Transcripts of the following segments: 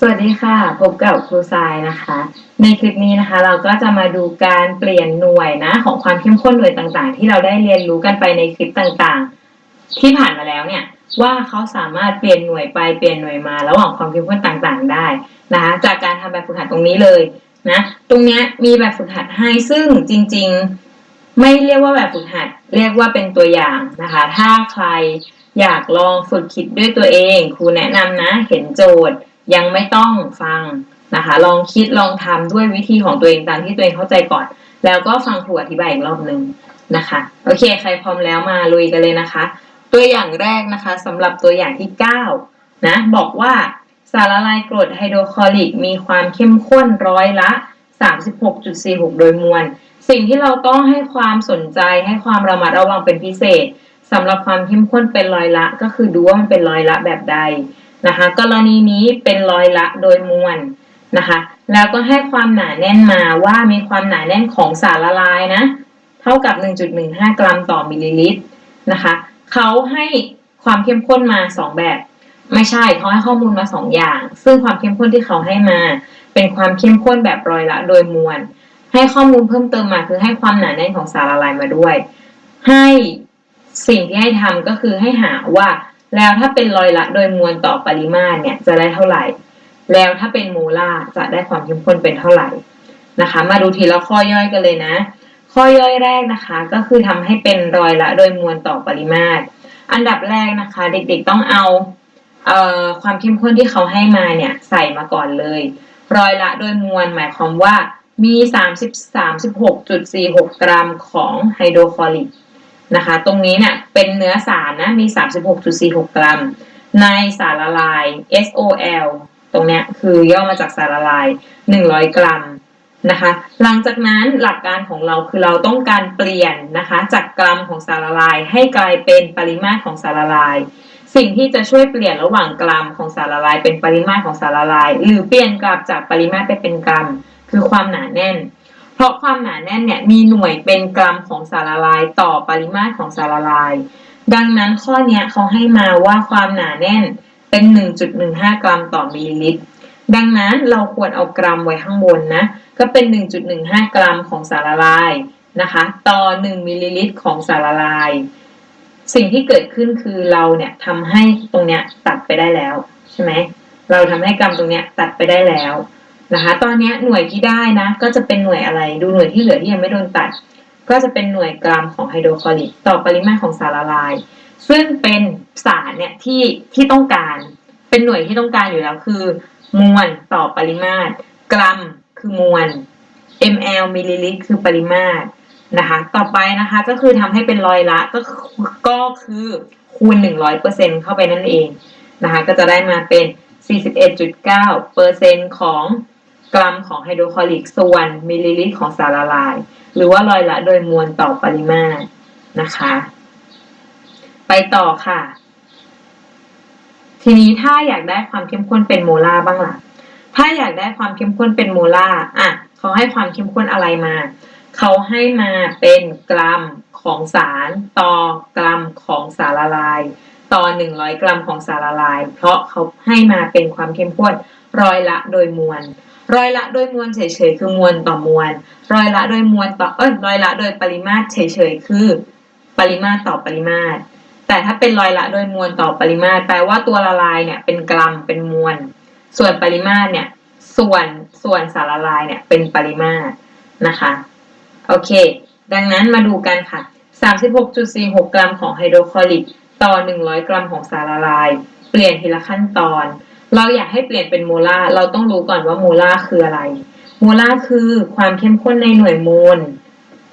สวัสดีค่ะ พบกับครูทรายนะคะ ในคลิปนี้นะคะ เราก็จะมาดูการเปลี่ยนหน่วยนะ ของความเข้มข้นหน่วยต่างๆ ที่เราได้เรียนรู้กันไปในคลิปต่างๆ ที่ผ่านมาแล้วเนี่ยว่าเขาสามารถเปลี่ยนหน่วยไปเปลี่ยนหน่วยมา ระหว่างความเข้มข้นต่างๆ ได้นะคะจากการทำแบบฝึกหัดตรงนี้เลยนะตรงนี้มีแบบฝึกหัดให้ซึ่งจริงๆ ไม่เรียกว่าแบบฝึกหัด เรียกว่าเป็นตัวอย่างนะคะ ถ้าใครอยากลองฝึกคิดด้วยตัวเอง ครูแนะนำนะ เห็นโจทย์ ยังไม่ต้องฟังนะคะ ลองคิดลองทำด้วยวิธีของตัวเองตามที่ตัวเองเข้าใจก่อน แล้วก็ฟังครูอธิบายอีกรอบหนึ่งนะคะ โอเค ใครพร้อมแล้วมาลุยกันเลยนะคะ ตัวอย่างแรกนะคะสำหรับตัวอย่างที่ 9 นะ บอกว่าสารละลายกรดไฮโดรคลอริก มีความเข้มข้นร้อยละ 36.46 โดยมวล สิ่งที่เราต้องให้ความสนใจให้ความระมัดระวังเป็นพิเศษสำหรับความเข้มข้นเป็นร้อยละ ก็คือดูว่ามันเป็นร้อยละแบบใด นะคะ กรณีนี้เป็นร้อยละโดยมวลนะคะ แล้วก็ให้ความหนาแน่นมาว่ามีความหนาแน่นของสารละลายนะ เท่ากับ 1.15 กรัมต่อมิลลิลิตรนะคะเขาให้ความเข้มข้นมา 2 แบบ ไม่ใช่เขาให้ข้อมูลมา 2 อย่าง ซึ่งความเข้มข้นที่เขาให้มา เป็นความเข้มข้นแบบร้อยละโดยมวล ให้ข้อมูลเพิ่มเติมมาคือให้ความหนาแน่นของสารละลายมาด้วย ให้สิ่งที่ให้ทำก็คือให้หาว่า แล้วถ้าเป็นร้อยละโดยมวลต่อปริมาตรเนี่ยจะได้เท่าไหร่ แล้วถ้าเป็นโมลาร์จะได้ความเข้มข้นเป็นเท่าไหร่นะคะ มาดูทีละข้อย่อยกันเลยนะ ข้อย่อยแรกนะคะ ก็คือทำให้เป็นรอยละโดยมวลต่อปริมาตร อันดับแรกนะคะ เด็กๆต้องเอาเอ่อความเข้มข้นที่เขาให้มาเนี่ยใส่มาก่อนเลย รอยละโดยมวลหมายความว่ามี 30 36.46 กรัมของไฮโดรคลอริก นะคะ ตรงนี้เนี่ยเป็นเนื้อสารนะมี 36.46 กรัม ในสารละลาย SOL ตรงเนี้ยคือย่อมาจากสารละลาย 100 กรัมนะคะ หลังจากนั้นหลักการของเราคือเราต้องการเปลี่ยนนะคะ จากกรัมของสารละลาย ให้กลายเป็นปริมาตรของสารละลาย สิ่งที่จะช่วยเปลี่ยนระหว่างกรัมของสารละลาย เป็นปริมาตรของสารละลาย หรือเปลี่ยนกลับจากปริมาตรไปเป็นกรัม คือความหนาแน่น เพราะความหนาแน่นเนี่ยมีหน่วยเป็นกรัมของสารละลายต่อปริมาตรของสารละลาย ดังนั้นข้อนี้เขาให้มาว่าความหนาแน่นเป็น 1.15 กรัมต่อมิลลิลิตร ดังนั้นเราควรเอากรัมไว้ข้างบนนะ ก็เป็น 1.15 กรัมของสารละลายนะคะ ต่อ 1มิลลิลิตรของสารละลาย สิ่งที่เกิดขึ้นคือเราเนี่ยทำให้ตรงเนี้ยตัดไปได้แล้วใช่ไหม เราทำให้กรัมตรงเนี้ยตัดไปได้แล้ว นะคะตอนนี้หน่วยที่ได้นะ ก็จะเป็นหน่วยอะไรดูหน่วยที่เหลือที่ยังไม่โดนตัด ก็จะเป็นหน่วยกรัมของไฮโดรคลอริกต่อปริมาตรของสารละลาย ซึ่งเป็นสารเนี่ยที่ที่ต้องการ เป็นหน่วยที่ต้องการอยู่แล้วคือ มวลต่อปริมาตร กรัมคือมวล ml มิลลิลิตรคือปริมาตรนะคะ ต่อไปนะคะก็คือทำให้เป็นรอยละก็ก็คือคูณ 100%เข้าไปนั่นเองนะคะ ก็จะได้มาเป็น 41.9%ของ กรัมของไฮโดรคลอริกส่วนมิลลิลิตรของสารละลาย หรือว่าร้อยละโดยมวลต่อปริมาตรนะคะ ไปต่อค่ะ ทีนี้ถ้าอยากได้ความเข้มข้นเป็นโมลาร์บ้างล่ะ ถ้าอยากได้ความเข้มข้นเป็นโมลาร์อะเขาให้ความเข้มข้นอะไรมาเขาให้มาเป็นกรัมของสารต่อกรัมของสารละลาย ต่อ 100 กรัมของสารละลาย เพราะเขาให้มาเป็นความเข้มข้นร้อยละโดยมวล ร้อยละโดยมวลเฉยๆคือมวลต่อมวล ร้อยละโดยมวลต่อเอ้ยร้อยละโดยปริมาตรเฉยๆคือ ปริมาตรต่อปริมาตร แต่ถ้าเป็นร้อยละโดยมวลต่อปริมาตร แปลว่าตัวละลายเนี่ยเป็นกรัมเป็นมวล ส่วนปริมาตรเนี่ยส่วนส่วนสารละลายเนี่ยเป็นปริมาตรนะคะโอเค ดังนั้นมาดูกันค่ะ 36.46 กรัมของไฮโดรคลอริกต่อ 100 กรัมของสารละลาย เปลี่ยนทีละขั้นตอน เราอยากให้เปลี่ยนเป็นโมลาร์เราต้องรู้ก่อนว่าโมลาร์คืออะไร โมลาร์คือความเข้มข้นในหน่วยโมล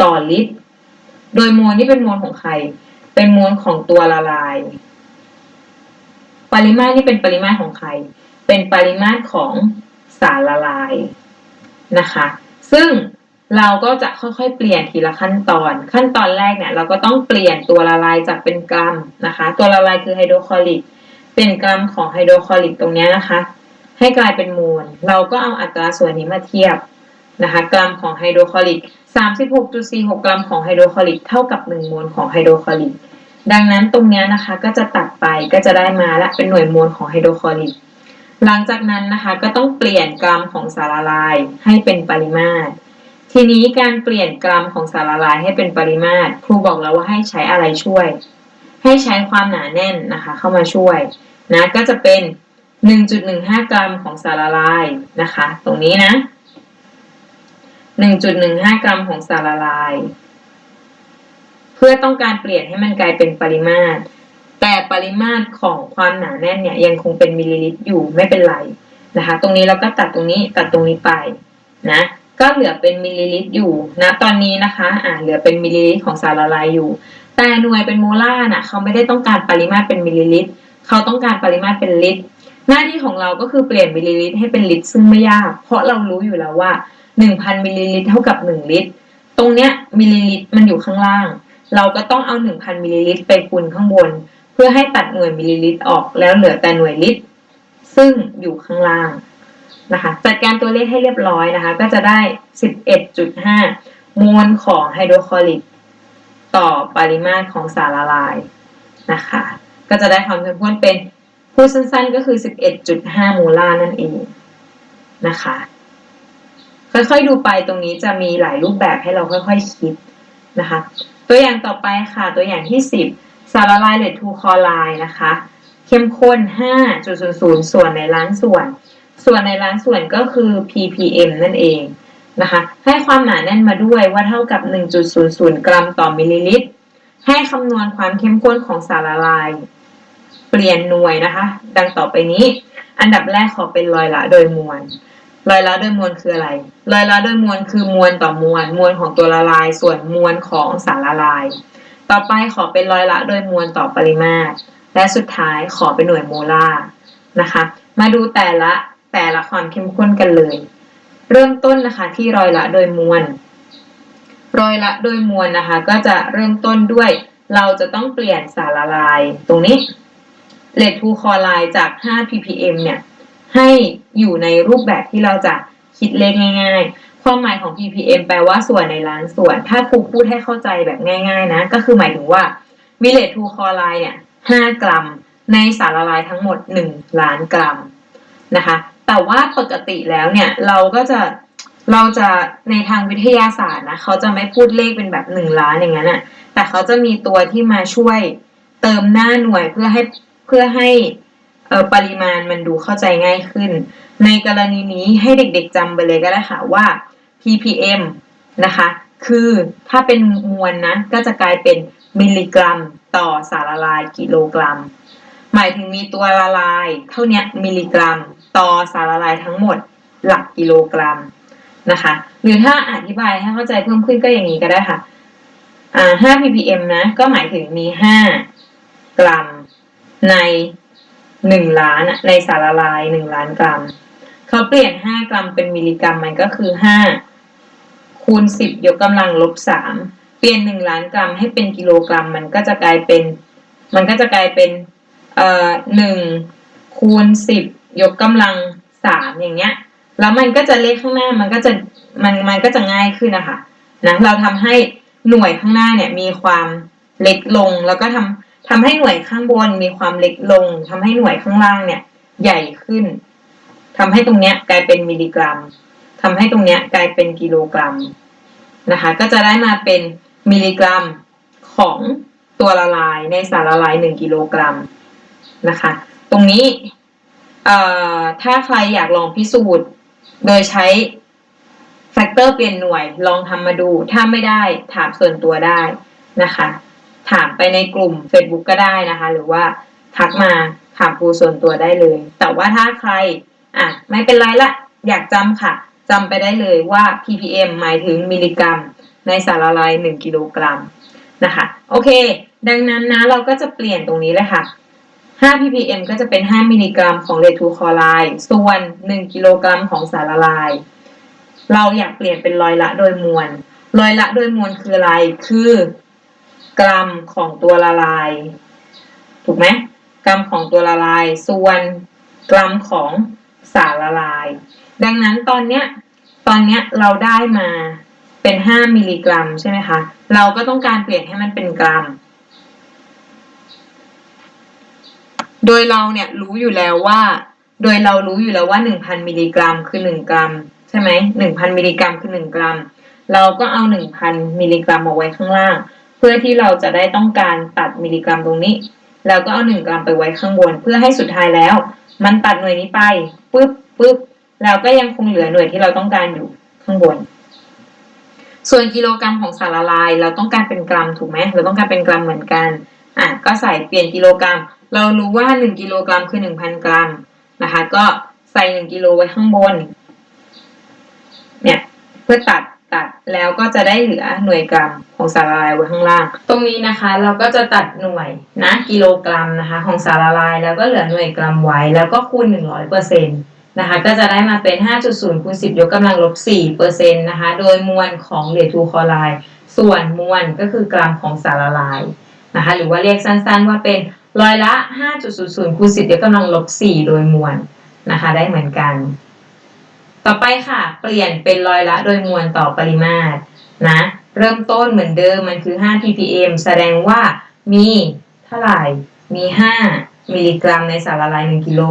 ต่อลิตร โดยโมลนี่เป็นโมลของใคร เป็นโมลของตัวละลาย ปริมาตรนี่เป็นปริมาตรของใคร เป็นปริมาตรของสารละลายนะคะ ซึ่งเราก็จะค่อยๆ เปลี่ยนทีละขั้นตอน ขั้นตอนแรกเนี่ยเราก็ต้องเปลี่ยนตัวละลายจากเป็นกรัมนะคะ ตัวละลายคือไฮโดรคลอริก เป็นกรัมของไฮโดรคลอริกตรงนี้นะคะ ให้กลายเป็นโมลเราก็เอาอัตราส่วนนี้มาเทียบนะคะกรัมของไฮโดรคลอริก 36.46 กรัมของไฮโดรคลอริกเท่ากับ1โมลของไฮโดรคลอริก ดังนั้นตรงนี้นะคะก็จะตัดไปก็จะได้มาละเป็นหน่วยโมลของไฮโดรคลอริก หลังจากนั้นนะคะก็ต้องเปลี่ยนกรัมของสารละลายให้เป็นปริมาตร ทีนี้การเปลี่ยนกรัมของสารละลายให้เป็นปริมาตรครูบอกแล้วว่าให้ใช้อะไรช่วย ให้ใช้ความหนาแน่นนะคะ เข้ามาช่วยนะก็จะเป็น 1.15 กรัมของสารละลายนะคะ ตรงนี้นะ 1.15 กรัมของสารละลาย เพื่อต้องการเปลี่ยนให้มันกลายเป็นปริมาตร แต่ปริมาตรของความหนาแน่นเนี่ยยังคงเป็นมิลลิลิตรอยู่ไม่เป็นไรนะคะ ตรงนี้เราก็ตัดตรงนี้ตัดตรงนี้ไปนะก็เหลือเป็นมิลลิลิตรอยู่นะตอนนี้นะคะ อ่าเหลือเป็นมิลลิลิตรของสารละลายอยู่ แต่หน่วยเป็นโมลาร์น่ะเขาไม่ได้ต้องการปริมาตรเป็นมิลลิลิตร เขาต้องการปริมาตรเป็นลิตร หน้าที่ของเราก็คือเปลี่ยนมิลลิลิตรให้เป็นลิตรซึ่งไม่ยาก เพราะเรารู้อยู่แล้วว่า 1,000มิลลิลิตรเท่ากับ 1 ลิตร ตรงเนี้ยมิลลิลิตรมันอยู่ข้างล่าง เราก็ต้องเอา 1,000มิลลิลิตรไปคูณข้างบน เพื่อให้ตัดหน่วยมิลลิลิตรออกแล้วเหลือแต่หน่วยลิตร ซึ่งอยู่ข้างล่างนะคะจัดการตัวเลขให้เรียบร้อยนะคะ ก็จะได้ 11.5 มวลของไฮโดรคลอริก ต่อปริมาตรของสารละลายนะคะ ก็จะได้ความเข้มข้นเป็นพูดสั้นๆก็คือ 11.5 โมลาร์นั่นเองนะคะ ค่อยๆดูไปตรงนี้จะมีหลายรูปแบบให้เราค่อยๆคิดนะคะ ตัวอย่างต่อไปค่ะ ตัวอย่างที่ 10 สารละลายเลดทูคอไรด์นะคะ เข้มข้น 5.00 ส่วนในล้านส่วน ส่วนในล้านส่วนก็คือ ppm นั่นเอง นะคะ ให้ความหนาแน่นมาด้วยว่าเท่ากับ 1.00 กรัมต่อมิลลิลิตร ให้คำนวณความเข้มข้นของสารละลาย เปลี่ยนหน่วยนะคะ ดังต่อไปนี้ อันดับแรกขอเป็นรอยละโดยมวลรอยละโดยมวลคืออะไร รอยละโดยมวลคือมวลต่อมวล มวลของตัวละลาย ส่วนมวลของสารละลาย ต่อไปขอเป็นรอยละโดยมวลต่อปริมาตร และสุดท้ายขอเป็นหน่วยโมลาร์นะคะ มาดูแต่ละแต่ละความเข้มข้นกันเลย เริ่มต้นนะคะที่รอยละโดยมวล รอยละโดยมวลนะคะ ก็จะเริ่มต้นด้วย เราจะต้องเปลี่ยนสารละลายตรงนี้เลดทูคอไลจาก 5 ppm เนี่ย ให้อยู่ในรูปแบบที่เราจะคิดเลขง่าย ๆ ความหมายของ ppm แปลว่าส่วนในล้านส่วน ถ้าครูพูดให้เข้าใจแบบง่าย ๆ นะ ก็คือหมายถึงว่ามิเลตทูคอไลเนี่ย 5 กรัม ในสารละลายทั้งหมด 1 ล้านกรัมนะคะ แต่ว่าปกติแล้วเนี่ยเราก็จะเราจะในทางวิทยาศาสตร์นะเขาจะไม่พูดเลขเป็นแบบ1ล้านอย่างนั้นอะแต่เขาจะมีตัวที่มาช่วยเติมหน้าหน่วยเพื่อให้เพื่อให้เออปริมาณมันดูเข้าใจง่ายขึ้น ในกรณีนี้ให้เด็กๆจำไปเลยก็ได้ค่ะว่า ppm นะคะ คือถ้าเป็นมวลนะ ก็จะกลายเป็นมิลลิกรัม ต่อสารละลายกิโลกรัม หมายถึงมีตัวละลาย เท่านี้มิลลิกรัม ต่อสารละลายทั้งหมดหลักกิโลกรัมนะคะ หรือถ้าอธิบายให้เข้าใจเพิ่มขึ้นก็อย่างนี้ก็ได้ค่ะอ่า5 ppm นะก็หมายถึงมี 5 กรัมใน 1 ล้านในสารละลาย 1 ล้านกรัม เขาเปลี่ยน 5 กรัมเป็นมิลลิกรัมมันก็คือ 5 คูณ 10 ยกกำลังลบ 3 เปลี่ยน 1 ล้านกรัมให้เป็นกิโลกรัม มันก็จะกลายเป็น มันก็จะกลายเป็นเอ่อ1คูณ 10 ยกกำลัง3อย่างเงี้ย แล้วมันก็จะเลขข้างหน้ามันก็จะมันมันก็จะง่ายขึ้นนะคะนะเราทำให้หน่วยข้างหน้าเนี่ยมีความเล็กลง แล้วก็ทำทำให้หน่วยข้างบนมีความเล็กลงทำให้หน่วยข้างล่างเนี่ย ใหญ่ขึ้นทำให้ตรงเนี้ยกลายเป็นมิลลิกรัมทำให้ตรงเนี้ยกลายเป็นกิโลกรัมนะคะ ก็จะได้มาเป็นมิลลิกรัมของตัวละลายในสารละลายหนึ่งกิโลกรัมนะคะ ตรงนี้ ถ้าใครอยากลองพิสูจน์ โดยใช้แฟกเตอร์เปลี่ยนหน่วยลองทำมาดู ถ้าไม่ได้ถามส่วนตัวได้นะคะ ถามไปในกลุ่ม Facebook ก็ได้นะคะ หรือว่าทักมาถามครูส่วนตัวได้เลย แต่ว่าถ้าใครอะไม่เป็นไรละ อยากจำค่ะจำไปได้เลยว่า ppm หมายถึงมิลลิกรัม ในสารละลาย 1 กิโลกรัมนะคะ โอเค ดังนั้นนะเราก็จะเปลี่ยนตรงนี้เลยค่ะ 5 ppm ก็จะเป็น 5 มิลลิกรัมของเลทูคอไรด์ส่วน 1 กิโลกรัมของสารละลาย เราอยากเปลี่ยนเป็นร้อยละโดยมวลร้อยละโดยมวลคืออะไร คือกรัมของตัวละลาย ถูกไหมกรัมของตัวละลาย ส่วนกรัมของสารละลาย ดังนั้นตอนเนี้ยตอนเนี้ยเราได้มาเป็น 5 มิลลิกรัมใช่ไหมคะ เราก็ต้องการเปลี่ยนให้มันเป็นกรัม โดยเราเนี่ยรู้อยู่แล้วว่า โดยเรารู้อยู่แล้วว่า1,000มิลลิกรัมคือ1กรัม ใช่ไหม1,000มิลลิกรัมคือ1กรัม เราก็เอา1,000มิลลิกรัมมาไว้ข้างล่าง เพื่อที่เราจะได้ต้องการตัดมิลลิกรัมตรงนี้แล้วก็เอา1กรัมไปไว้ข้างบน เพื่อให้สุดท้ายแล้ว มันตัดหน่วยนี้ไปปึ๊บปึ๊บแล้วก็ยังคงเหลือหน่วยที่เราต้องการอยู่ข้างบน ส่วนกิโลกรัมของสารละลาย เราต้องการเป็นกรัมถูกไหมเราต้องการเป็นกรัมเหมือนกันอะก็ใส่เปลี่ยนกิโลกรัม เรารู้ว่า 1กิโลกรัมคือ 1,000 กรัมนะคะ ก็ใส่ 1กิโลไว้ข้างบน เนี่ย เพื่อตัดตัดแล้วก็จะได้เหลือหน่วยกรัมของสารละลายไว้ข้างล่าง ตรงนี้นะคะเราก็จะตัดหน่วยนะกิโลกรัมนะคะ ของสารละลายแล้วก็เหลือหน่วยกรัมไว้ แล้วก็คูณ 100%นะคะก็จะได้มาเป็น 5.0คูณ10 ยกกำลังลบ4%นต์นะคะ โดยมวลของเหรียญทูคลอไรด์ส่วนมวลก็คือกรัมของสารละลายนะคะ หรือว่าเรียกสั้นๆว่าเป็น ร้อยละ 5.00คูณ10ยกกำลังลบ 4 โดยมวลนะคะ ได้เหมือนกัน ต่อไปค่ะ เปลี่ยนเป็นร้อยละโดยมวลต่อปริมาตรนะ เริ่มต้นเหมือนเดิมมันคือ 5 ppm แสดงว่ามีเท่าไหร่ มี 5 มิลลิกรัมในสารละลาย 1 กิโล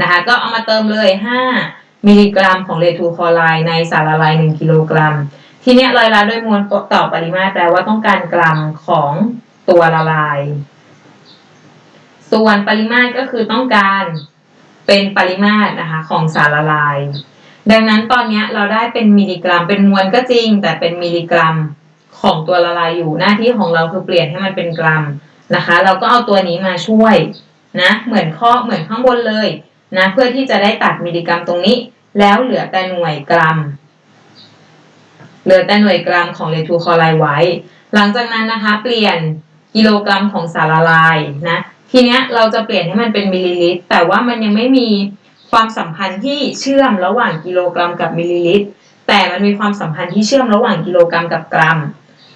นะคะ ก็เอามาเติมเลย 5 มิลลิกรัมของเรทูคอไรด์ในสารละลาย 1 กิโลกรัม ทีเนี้ยร้อยละโดยมวลต่อปริมาตรแปลว่าต้องการกรัมของตัวละลาย ส่วนปริมาตรก็คือต้องการเป็นปริมาตรนะคะของสารละลาย ดังนั้นตอนนี้เราได้เป็นมิลลิกรัม เป็นมวลก็จริง แต่เป็นมิลลิกรัมของตัวละลายอยู่หน้าที่ของเราคือเปลี่ยนให้มันเป็นกรัมนะคะ เราก็เอาตัวนี้มาช่วยนะเหมือนข้อเหมือนข้างบนเลยนะเพื่อที่จะได้ตัดมิลลิกรัมตรงนี้ แล้วเหลือแต่หน่วยกรัม เหลือแต่หน่วยกรัมของเรทูคอไรด์ไว้ หลังจากนั้นนะคะ เปลี่ยนกิโลกรัมของสารละลายนะ ทีเนี้ยเราจะเปลี่ยนให้มันเป็นมิลลิลิตร แต่ว่ามันยังไม่มีความสัมพันธ์ที่เชื่อมระหว่างกิโลกรัมกับมิลลิลิตร แต่มันมีความสัมพันธ์ที่เชื่อมระหว่างกิโลกรัมกับกรัม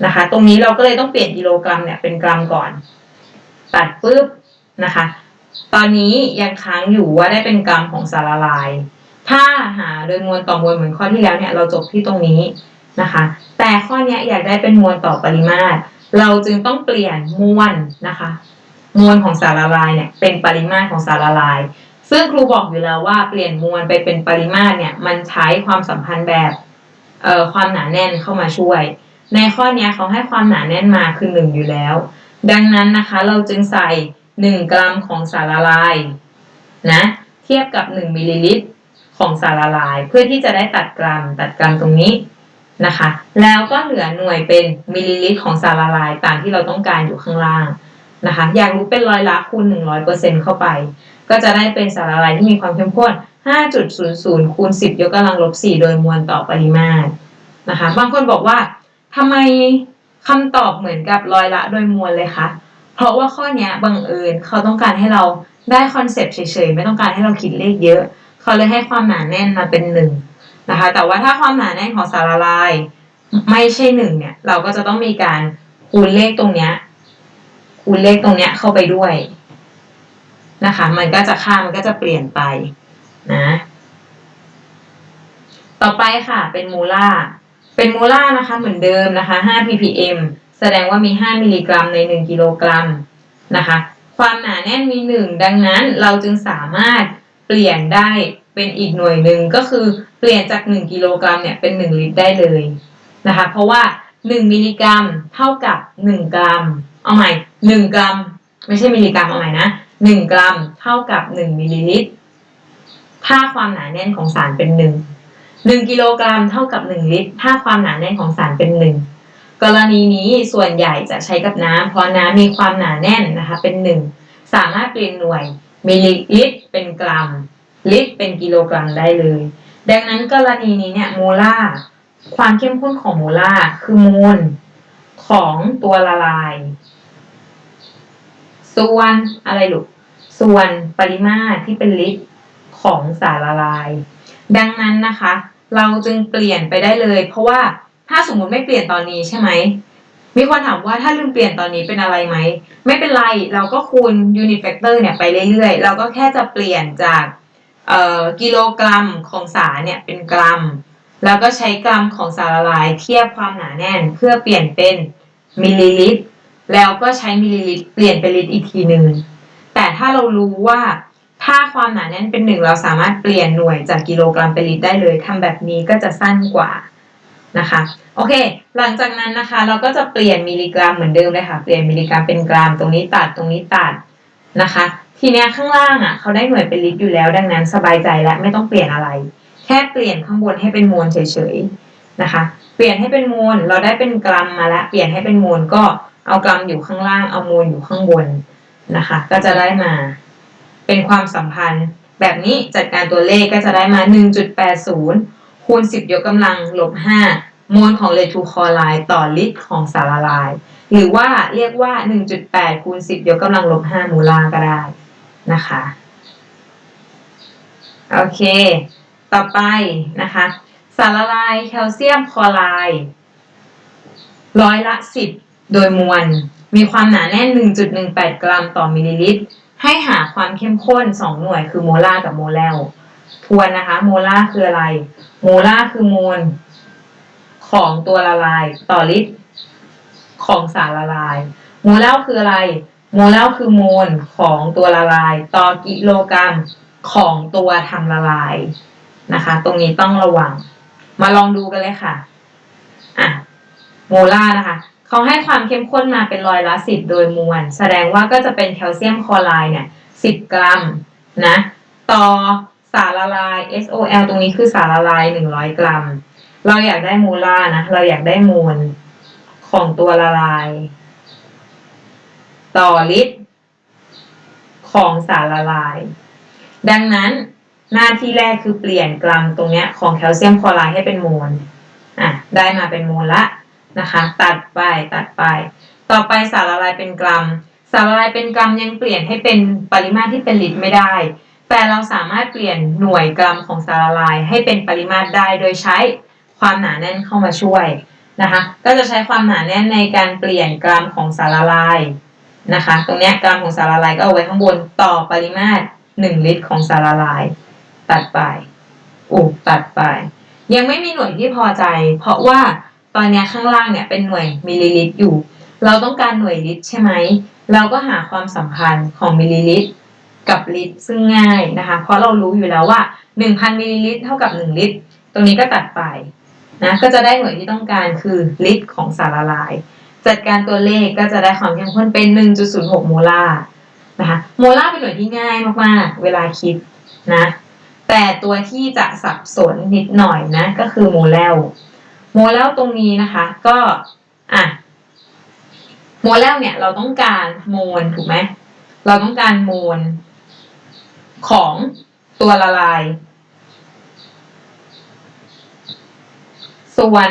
นะคะ ตรงนี้เราก็เลยต้องเปลี่ยนกิโลกรัมเนี่ยเป็นกรัมก่อน ตัดปุ๊บนะคะ ตอนนี้ยังค้างอยู่ว่าได้เป็นกรัมของสารละลาย ถ้าหาโดยมวลต่อมวลเหมือนข้อที่แล้วเนี่ยเราจบที่ตรงนี้นะคะ แต่ข้อนี้อยากได้เป็นมวลต่อปริมาตร เราจึงต้องเปลี่ยนมวลนะคะ มวลของสารละลายเนี่ยเป็นปริมาตรของสารละลาย ซึ่งครูบอกอยู่แล้วว่าเปลี่ยนมวลไปเป็นปริมาตรเนี่ยมันใช้ความสัมพันธ์แบบเอ่อความหนาแน่นเข้ามาช่วย ในข้อนี้เขาให้ความหนาแน่นมาคือหนึ่งอยู่แล้ว ดังนั้นนะคะเราจึงใส่หนึ่งกรัมของสารละลายนะเทียบกับหนึ่งมิลลิลิตรของสารละลาย เพื่อที่จะได้ตัดกรัมตัดกรัมตรงนี้นะคะ แล้วก็เหลือหน่วยเป็นมิลลิลิตรของสารละลายตามที่เราต้องการอยู่ข้างล่าง นะคะ อยากรู้เป็นร้อยละคูณ 100%เข้าไป ก็จะได้เป็นสารละลายที่มีความเข้มข้น 5.00 คูณ 10 ยกกำลังลบ 4 โดยมวลต่อปริมาตรนะคะ บางคนบอกว่าทำไมคำตอบเหมือนกับร้อยละโดยมวลเลยคะเพราะว่าข้อนี้บังเอิญเขาต้องการให้เราได้คอนเซปต์เฉยๆ ไม่ต้องการให้เราคิดเลขเยอะ เขาเลยให้ความหนาแน่นมาเป็นหนึ่งนะคะ แต่ว่าถ้าความหนาแน่นของสารละลาย ไม่ใช่หนึ่งเนี่ย เราก็จะต้องมีการคูณเลขตรงเนี้ย คูณเลขตรงเนี้ยเข้าไปด้วยนะคะ มันก็จะค่ามันก็จะเปลี่ยนไปนะ ต่อไปค่ะ เป็นมูล่า เป็นมูล่านะคะ เหมือนเดิมนะคะ 5 ppm แสดงว่ามี 5 มิลลิกรัมใน 1 กิโลกรัมนะคะ ความหนาแน่นมี 1 ดังนั้นเราจึงสามารถเปลี่ยนได้เป็นอีกหน่วยหนึ่งก็คือเปลี่ยนจาก 1 กิโลกรัมเนี่ยเป็น 1 ลิตรได้เลยนะคะ เพราะว่า 1 มิลลิกรัมเท่ากับ 1 กรัม เอาใหม่หนึ่งกรัม ไม่ใช่มิลลิกรัมเอาใหม่นะหนึ่งกรัมเท่ากับหนึ่งมิลลิลิตร ถ้าความหนาแน่นของสารเป็นหนึ่งหนึ่งกิโลกรัมเท่ากับหนึ่งลิตร ถ้าความหนาแน่นของสารเป็นหนึ่งกรณีนี้ส่วนใหญ่จะใช้กับน้ำเพราะน้ำมีความหนาแน่นนะคะเป็นหนึ่งสามารถเปลี่ยนหน่วยมิลลิลิตรเป็นกรัม ลิตรเป็นกิโลกรัมได้เลย ดังนั้นกรณีนี้เนี่ยโมลาร์ความเข้มข้นของโมลาร์คือโมลของตัวละลาย ส่วนอะไรลูก ส่วนปริมาตรที่เป็นลิตรของสารละลาย ดังนั้นนะคะ เราจึงเปลี่ยนไปได้เลย เพราะว่าถ้าสมมุติไม่เปลี่ยนตอนนี้ใช่ไหม มีคนถามว่าถ้าลืมเปลี่ยนตอนนี้เป็นอะไรไหม ไม่เป็นไร เราก็คูณ unit factor เนี่ยไปเรื่อยๆ เราก็แค่จะเปลี่ยนจากเอ่อกิโลกรัมของสารเนี่ยเป็นกรัม แล้วก็ใช้กรัมของสารละลาย เทียบความหนาแน่น เพื่อเปลี่ยนเป็นมิลลิลิตร แล้วก็ใช้มิลลิลิตรเปลี่ยนเป็นลิตรอีกทีหนึ่งแต่ถ้าเรารู้ว่าถ้าความหนาแน่นเป็นหนึ่งเราสามารถเปลี่ยนหน่วยจากกิโลกรัมเป็นลิตรได้เลยทำแบบนี้ก็จะสั้นกว่านะคะโอเค หลังจากนั้นนะคะ เราก็จะเปลี่ยนมิลลิกรัมเหมือนเดิมเลยค่ะ เปลี่ยนมิลลิกรัมเป็นกรัมตรงนี้ตัดตรงนี้ตัดนะคะ ทีเนี้ยข้างล่างอะเขาได้หน่วยเป็นลิตรอยู่แล้ว ดังนั้นสบายใจและไม่ต้องเปลี่ยนอะไร แค่เปลี่ยนข้างบนให้เป็นมวลเฉยๆนะคะ เปลี่ยนให้เป็นมวลเราได้เป็นกรัมมาแล้วเปลี่ยนให้เป็นมวลก็ เอากรัมอยู่ข้างล่าง เอามวลอยู่ข้างบนนะคะ ก็จะได้มาเป็นความสัมพันธ์ แบบนี้จัดการตัวเลขก็จะได้มา 1.80 คูณ 10 ยกกำลังลบ 5 มวลของเลทูคอไลน์ต่อลิตรของสารละลาย หรือว่าเรียกว่า 1.8 คูณ 10 ยกกำลังลบ 5 มูลาร์ก็ได้นะคะ โอเค ต่อไปนะคะ สารละลายแคลเซียมคลอไรด์ร้อยละ 10 โดยมวล มีความหนาแน่น 1.18 กรัมต่อมิลลิลิตร ให้หาความเข้มข้น 2 หน่วยคือโมลาร์กับโมเลลทวนนะคะ โมลาร์คืออะไร โมลาร์คือมวลของตัวละลายต่อลิตร ของสารละลาย โมเลลคืออะไร โมเลลคือมวลของตัวละลาย ต่อกิโลกรัมของตัวทำละลายนะคะ ตรงนี้ต้องระวัง มาลองดูกันเลยค่ะ อะ โมลาร์นะคะ เขาให้ความเข้มข้นมาเป็นร้อยละสิบโดยมวล แสดงว่าก็จะเป็นแคลเซียมคลอไรด์เนี่ยสิบกรัมนะต่อสารละลาย SOL ตรงนี้คือสารละลายหนึ่งร้อยกรัม เราอยากได้โมลานะ เราอยากได้มวลของตัวละลาย ต่อลิตร ของสารละลาย ดังนั้นหน้าที่แรกคือเปลี่ยนกรัมตรงเนี้ยของแคลเซียมคลอไรด์ให้เป็นโมลอะได้มาเป็นโมลละ นะคะ ตัดไปตัดไป ต่อไปสารละลายเป็นกรัม สารละลายเป็นกรัมยังเปลี่ยนให้เป็นปริมาตรที่เป็นลิตรไม่ได้ แต่เราสามารถเปลี่ยนหน่วยกรัมของสารละลายให้เป็นปริมาตรได้ โดยใช้ความหนาแน่นเข้ามาช่วยนะคะ ก็จะใช้ความหนาแน่นในการเปลี่ยนกรัมของสารละลายนะคะ ตรงนี้กรัมของสารละลายก็เอาไว้ข้างบนต่อปริมาตรหนึ่งลิตรของสารละลาย ตัดไปอุตัดไป ยังไม่มีหน่วยที่พอใจ เพราะว่า ตอนนี้ข้างล่างเนี่ยเป็นหน่วยมิลลิลิตรอยู่ เราต้องการหน่วยลิตรใช่ไหม เราก็หาความสัมพันธ์ของมิลลิลิตรกับลิตรซึ่งง่ายนะคะ เพราะเรารู้อยู่แล้วว่า 1,000มิลลิลิตรเท่ากับ 1 ลิตร ตรงนี้ก็ตัดไปนะก็จะได้หน่วยที่ต้องการคือลิตรของสารละลาย จัดการตัวเลขก็จะได้ความเข้มข้นเป็น 1.06 โมลาร์นะคะโมลาร์เป็นหน่วยที่ง่ายมากๆ เวลาคิดนะแต่ตัวที่จะสับสนนิดหน่อยนะก็คือโมเลล โมเลลตรงนี้นะคะ ก็อะโมเลลเนี่ยเราต้องการโมลถูกไหมเราต้องการโมลของตัวละลาย ส่วน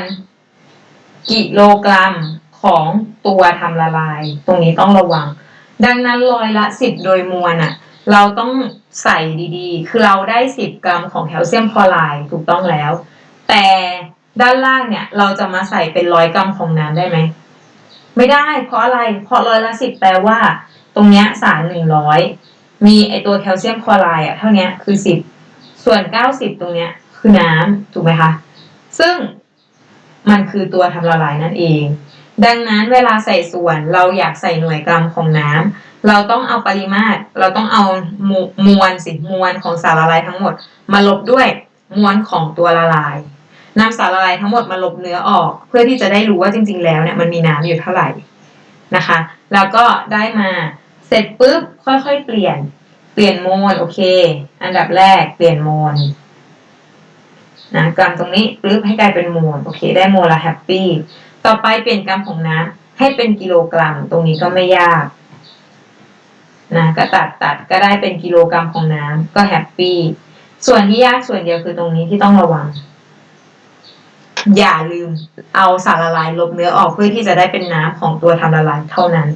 กิโลกรัมของตัวทำละลาย ตรงนี้ต้องระวัง ดังนั้นร้อยละสิบโดยมวลอะเราต้องใส่ดีๆ คือเราได้10กรัมของแคลเซียมคลอไรด์ถูกต้องแล้ว แต่ ด้านล่างเนี่ย เราจะมาใส่เป็นร้อยกรัมของน้ำได้ไหม ไม่ได้ เพราะอะไร เพราะร้อยละสิบแปลว่า ตรงเนี้ยสารหนึ่งร้อยมีไอตัวแคลเซียมคลอไรด์อะเท่านี้คือสิบส่วนเก้าสิบตรงเนี้ยคือน้ำถูกไหมคะ ซึ่งมันคือตัวทำละลายนั่นเอง ดังนั้นเวลาใส่ส่วนเราอยากใส่หน่วยกรัมของน้ำเราต้องเอาปริมาตร เราต้องเอามมวลสิมวลของสารละลายทั้งหมด มาลบด้วยมวลของตัวละลาย นำสารละลายทั้งหมดมาลบเนื้อออก เพื่อที่จะได้รู้ว่าจริง ๆ แล้วเนี่ยมันมีน้ำอยู่เท่าไหร่นะคะ แล้วก็ได้มาเสร็จปุ๊บค่อยๆ เปลี่ยนเปลี่ยนโมลโอเค อันดับแรกเปลี่ยนโมลนะกรัมตรงนี้ปุ๊บให้กลายเป็นโมลโอเคได้โมลละแฮปปี้ต่อไปเปลี่ยนกรัมของน้ำให้เป็นกิโลกรัม ตรงนี้ก็ไม่ยากนะก็ตัดตัดก็ได้เป็นกิโลกรัมของน้ำก็แฮปปี้ส่วนที่ยากส่วนเดียวคือตรงนี้ที่ต้องระวัง อย่าลืมเอาสารละลายลบเนื้อออกเพื่อที่จะได้เป็นน้ำของตัวทำละลายเท่านั้น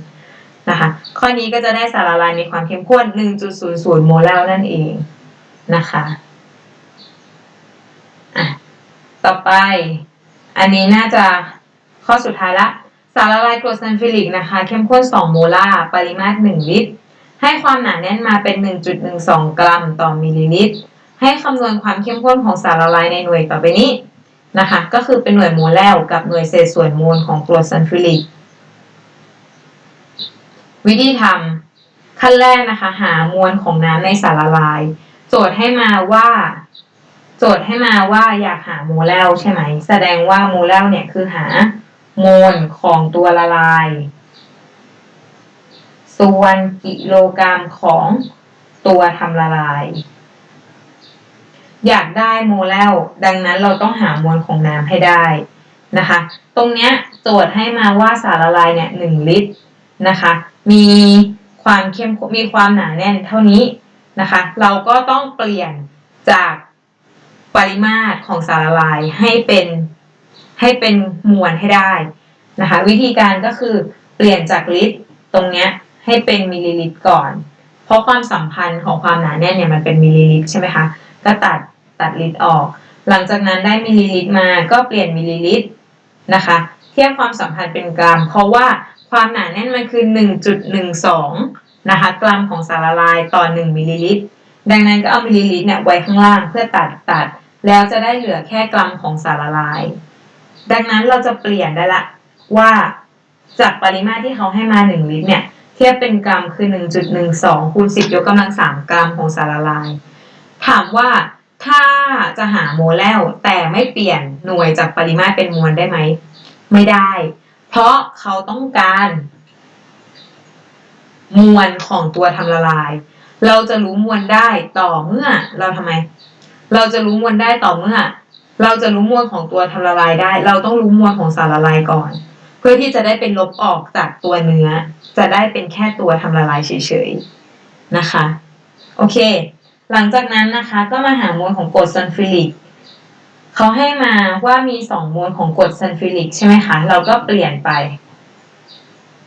นะคะ ข้อนี้ก็จะได้สารละลายมีความเข้มข้น 1.00 โมลาร์นั่นเองนะคะอะต่อไป อันนี้น่าจะข้อสุดท้ายละ สารละลายกรดซัลฟิลิกนะคะ เข้มข้น 2 โมลาร์ปริมาตร 1 ลิตร ให้ความหนาแน่นมาเป็น 1.12 กรัมต่อมิลลิลิตร ให้คำนวณความเข้มข้นของสารละลายในหน่วยต่อไปนี้ นะคะก็คือเป็นหน่วยโมเลลกับหน่วยเศษส่วนมวลของกรดซัลฟิลิก วิธีทำขั้นแรกนะคะหามวลของน้ำในสารละลาย โจทย์ให้มาว่า โจทย์ให้มาว่าอยากหาโมเลลใช่ไหม แสดงว่าโมเลลเนี่ยคือหาโมลของตัวละลาย ส่วนกิโลกรัมของตัวทำละลาย อยากได้โมเลลดังนั้นเราต้องหามวลของน้ำให้ได้นะคะ ตรงเนี้ยโจทย์ให้มาว่าสารละลายเนี่ยหนึ่งลิตรนะคะ มีความเข้มมีความหนาแน่นเท่านี้นะคะ เราก็ต้องเปลี่ยนจากปริมาตรของสารละลายให้เป็นให้เป็นมวลให้ได้นะคะ วิธีการก็คือเปลี่ยนจากลิตรตรงเนี้ยให้เป็นมิลลิลิตรก่อน เพราะความสัมพันธ์ของความหนาแน่นเนี่ยมันเป็นมิลลิลิตรใช่ไหมคะก็ตัด ตัดลิตรออก หลังจากนั้นได้มิลลิลิตรมาก็เปลี่ยนมิลลิลิตรนะคะ เทียบความสัมพันธ์เป็นกรัม เพราะว่าความหนาแน่นมันคือ 1.12 นะคะ กรัมของสารละลายต่อ 1มิลลิลิตร ดังนั้นก็เอามิลลิลิตรเนี่ยไว้ข้างล่างเพื่อตัดตัด แล้วจะได้เหลือแค่กรัมของสารละลาย ดังนั้นเราจะเปลี่ยนได้ละว่าจากปริมาตรที่เขาให้มา 1 ลิตรเนี่ยเทียบเป็นกรัมคือ 1.12คูณ10 ยกกำลัง 3 กรัมของสารละลาย ถามว่า ถ้าจะหาโมเลลแต่ไม่เปลี่ยนหน่วยจากปริมาตรเป็นมวลได้ไหม ไม่ได้ เพราะเขาต้องการ มวลของตัวทำละลาย เราจะรู้มวลได้ต่อเมื่อเราทำไม เราจะรู้มวลได้ต่อเมื่อ เราจะรู้มวลของตัวทำละลายได้ เราต้องรู้มวลของสารละลายก่อน เพื่อที่จะได้เป็นลบออกจากตัวเนื้อ จะได้เป็นแค่ตัวทำละลายเฉยๆนะคะ โอเค หลังจากนั้นนะคะก็มาหามวลของกรดซัลฟิลิกเขาให้มาว่ามีสองมวลของกรดซัลฟิลิกใช่ไหมคะ เราก็เปลี่ยนไป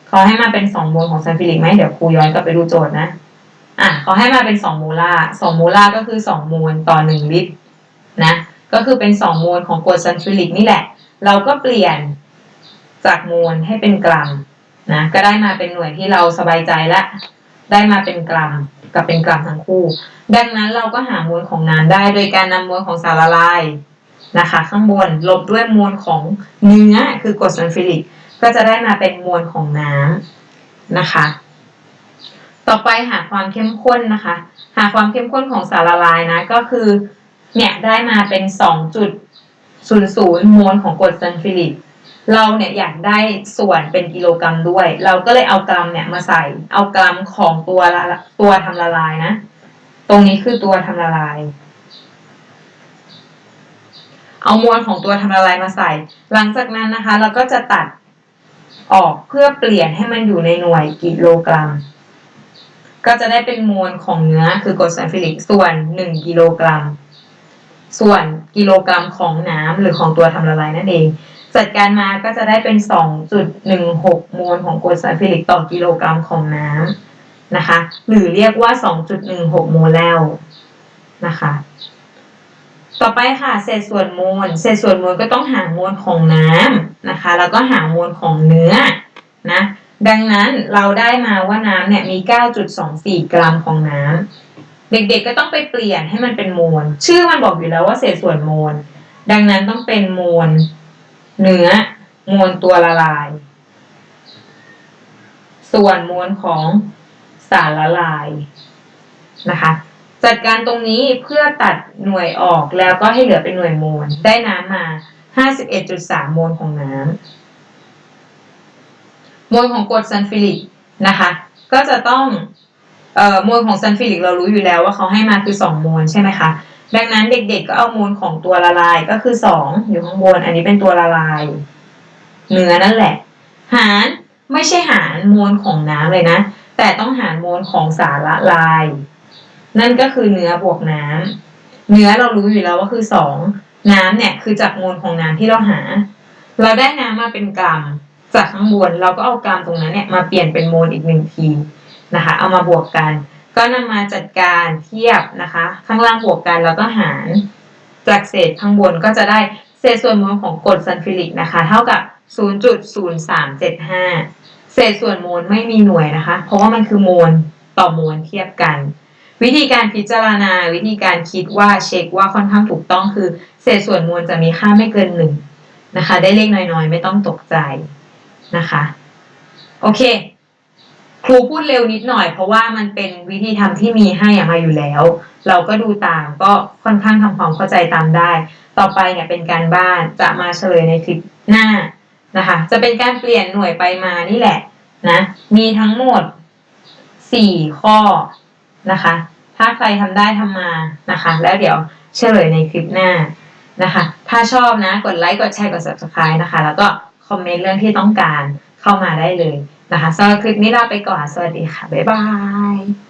เขาให้มาเป็นสองมวลของซัลฟิลิกไหมเดี๋ยวครูย้อนกลับไปดูโจทย์นะอะเขาให้มาเป็นสองโมลาสองโมลาก็คือสองมวลต่อหนึ่งลิตรนะก็คือเป็นสองมวลของกรดซัลฟิลิกนี่แหละ เราก็เปลี่ยนจากมวลให้เป็นกรัมนะก็ได้มาเป็นหน่วยที่เราสบายใจละได้มาเป็นกรัม กับเป็นกรัมทั้งคู่ ดังนั้นเราก็หามวลของน้ำได้โดยการนำมวลของสารละลายนะคะ ข้างบนลบด้วยมวลของเนื้อคือกรดซัลฟิลิกก็จะได้มาเป็นมวลของน้ำนะคะ ต่อไปหาความเข้มข้นนะคะ หาความเข้มข้นของสารละลายนะก็คือเนี่ยได้มาเป็น 2.00มวลของกรดซัลฟิลิก เราเนี่ยอยากได้ส่วนเป็นกิโลกรัมด้วย เราก็เลยเอากรัมเนี่ยมาใส่ เอากรัมของตัวละตัวทำละลายนะ ตรงนี้คือตัวทำละลาย เอามวลของตัวทำละลายมาใส่ หลังจากนั้นนะคะ เราก็จะตัดออกเพื่อเปลี่ยนให้มันอยู่ในหน่วยกิโลกรัม ก็จะได้เป็นมวลของเนื้อคือกรดซัลฟิลิกส่วน 1 กิโลกรัม ส่วนกิโลกรัมของน้ำหรือของตัวทำละลายนั่นเอง จัดการมาก็จะได้เป็น 2.16มวลของกรดซัลฟิลิกต่อกิโลกรัมของน้ำนะคะ หรือเรียกว่า 2.16 โมเลลนะคะ ต่อไปค่ะเศษส่วนมวลเศษส่วนมวลก็ต้องหามวลของน้ำนะคะ แล้วก็หามวลของเนื้อนะดังนั้นเราได้มาว่าน้ำเนี่ยมี 9.24 กรัมของน้ำเด็กๆก็ต้องไปเปลี่ยนให้มันเป็นโมล ชื่อมันบอกอยู่แล้วว่าเศษส่วนโมล ดังนั้นต้องเป็นโมล เนื้อมวลตัวละลาย ส่วนมวลของสารละลายนะคะ จัดการตรงนี้เพื่อตัดหน่วยออกแล้วก็ให้เหลือเป็นหน่วยโมลได้น้ำมา 51.3โมลของน้ำโมลของกรดซัลฟิลิกนะคะ ก็จะต้องออโมลของซัลฟิลิกเรารู้อยู่แล้วว่าเขาให้มาคือ2โมลใช่ไหมคะ ดังนั้นเด็กๆก็เอาโมลของตัวละลายก็คือ 2 อยู่ข้างบน อันนี้เป็นตัวละลายเนื้อนั่นแหละ หารไม่ใช่หารมวลของน้ำเลยนะ แต่ต้องหารมวลของสารละลาย นั่นก็คือเนื้อบวกน้ำเนื้อเรารู้อยู่แล้วว่าคือ 2 น้ำเนี่ยคือจากมวลของน้ำที่เราหา เราได้น้ำมาเป็นกรัมจากข้างบนเราก็เอากรัมตรงนั้นเนี่ยมาเปลี่ยนเป็นโมลอีกหนึ่งทีนะคะ เอามาบวกกัน ก็นำมาจัดการเทียบนะคะ ข้างล่างบวกกันแล้วก็หาร จากเศษข้างบนก็จะได้เศษส่วนมวลของกรดซัลฟิลิกนะคะ เท่ากับ 0.0375 เศษส่วนมวลไม่มีหน่วยนะคะ เพราะว่ามันคือโมลต่อมวลเทียบกัน วิธีการพิจารณาวิธีการคิดว่าเช็คว่าค่อนข้างถูกต้องคือ เศษส่วนมวลจะมีค่าไม่เกินหนึ่งนะคะ ได้เลขน้อยๆ ไม่ต้องตกใจนะคะ โอเค ครูพูดเร็วนิดหน่อย เพราะว่ามันเป็นวิธีทำที่มีให้อะมาอยู่แล้ว เราก็ดูตามก็ค่อนข้างทำความเข้าใจตามได้ ต่อไปเนี่ยเป็นการบ้านจะมาเฉลยในคลิปหน้านะคะ จะเป็นการเปลี่ยนหน่วยไปมานี่แหละนะมีทั้งหมดสี่ข้อนะคะ ถ้าใครทำได้ทำมานะคะ แล้วเดี๋ยวเฉลยในคลิปหน้านะคะ ถ้าชอบนะกดไลค์กดแชร์กด subscribe นะคะ แล้วก็คอมเมนต์เรื่องที่ต้องการเข้ามาได้เลย นะคะสำหรับคลิปนี้ลาไปก่อน สวัสดีค่ะ บ๊ายบาย